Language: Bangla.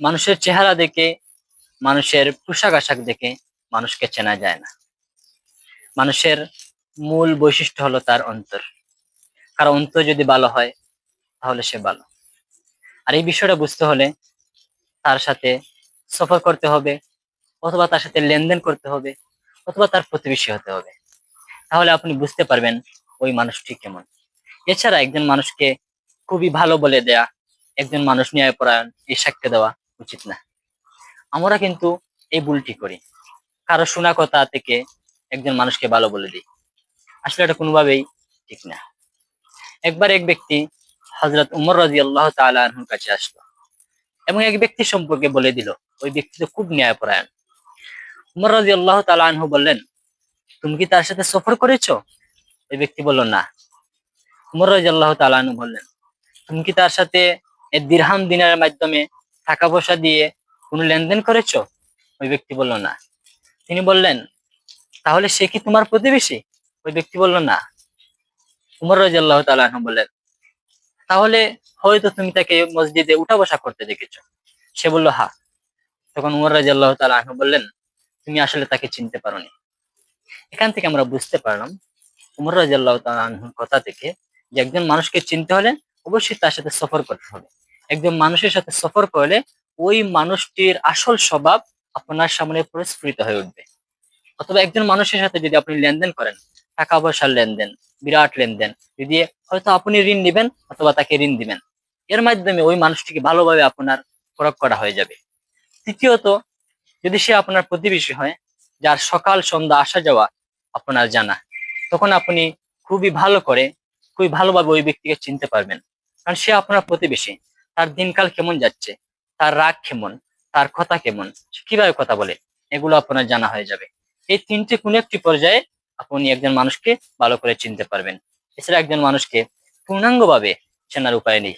মানুষের চেহারা দেখে, মানুষের পোশাক আশাক দেখে মানুষকে চেনা যায় না। মানুষের মূল বৈশিষ্ট্য হলো তার অন্তর। কারণ অন্তর যদি ভালো হয়, তাহলে সে ভালো। আর এই বিষয়টা বুঝতে হলে তার সাথে সফর করতে হবে, অথবা তার সাথে লেনদেন করতে হবে, অথবা তার প্রতিবেশী হতে হবে। তাহলে আপনি বুঝতে পারবেন ওই মানুষটি কেমন। এছাড়া একজন মানুষকে খুবই ভালো বলে দেয়া, একজন মানুষ ন্যায়পরায়ণ, এই সাক্ষ্য দেওয়া উচিত না। আমরা কিন্তু এই ভুলটি করি। কারও শোনা কথা থেকে একজন মানুষকে ভালো বলে দিই। আসলে এটা কোনোভাবেই ঠিক না। একবার এক ব্যক্তি হজরত উমর রাজি আল্লাহ তালাহুর কাছে আসলো এবং এক ব্যক্তি সম্পর্কে বলে দিল, ওই ব্যক্তি তো খুব ন্যায়পরায়ণ। উমর রাজি আল্লাহ তালাহু বললেন, তুমি কি তার সাথে সফর করেছ? ওই ব্যক্তি বলল, না। উমর রাজি আল্লাহ তালাহু বললেন, তুমি কি তার সাথে দিরহাম দিনের মাধ্যমে টাকা পয়সা দিয়ে কোনো লেনদেন করেছ? ওই ব্যক্তি বলল, না। তিনি বললেন, তাহলে সে কি তোমার প্রতিবেশী? ওই ব্যক্তি বলল, না। উমর রাজি আল্লাহ তালাহু বললেন, তাহলে হয়তো তুমি তাকে মসজিদে উঠা বসা করতে দেখেছ। সে বলল, হা। তখন উমর রাজি আল্লাহ তালাহু বললেন, তুমি আসলে তাকে চিনতে পারোনি। এখান থেকে আমরা বুঝতে পারলাম, উমর রাজি আল্লাহ তালাহুর কথা থেকে যে একজন মানুষকে চিনতে হলে অবশ্যই তার সাথে সফর করতে হবে। একজন মানুষের সাথে সফর করলে ওই মানুষটির আসল স্বভাব আপনার সামনে প্রস্ফুটিত হয়ে উঠবে। অথবা একজন মানুষের সাথে যদি আপনি লেনদেন করেন টাকা পয়সার লেনদেন, বিরাট লেনদেন, যদি হয়তো আপনি ঋণ নেবেন অথবা তাকে ঋণ দিবেন, এর মাধ্যমে ওই মানুষটিকে ভালোভাবে আপনার প্রয়োগ করা হয়ে যাবে। তৃতীয়ত, যদি সে আপনার প্রতিবেশী হয়, যার সকাল, সন্ধ্যা, আসা যাওয়া আপনার জানা, তখন আপনি খুবই ভালো করে, খুবই ভালোভাবে ওই ব্যক্তিকে চিনতে পারবেন। কারণ সে আপনার প্রতিবেশী। তার দিনকাল কেমন যাচ্ছে? তার রাগ কেমন? তার কথা কেমন? কীভাবে কথা বলে? এগুলো আপনার জানা হয়ে যাবে। এই তিনটি কোন একটি পর্যায়ে আপনি একজন মানুষকে ভালো করে চিনতে পারবেন। এছাড়া একজন মানুষকে পূর্ণাঙ্গভাবে চেনার উপায় নেই।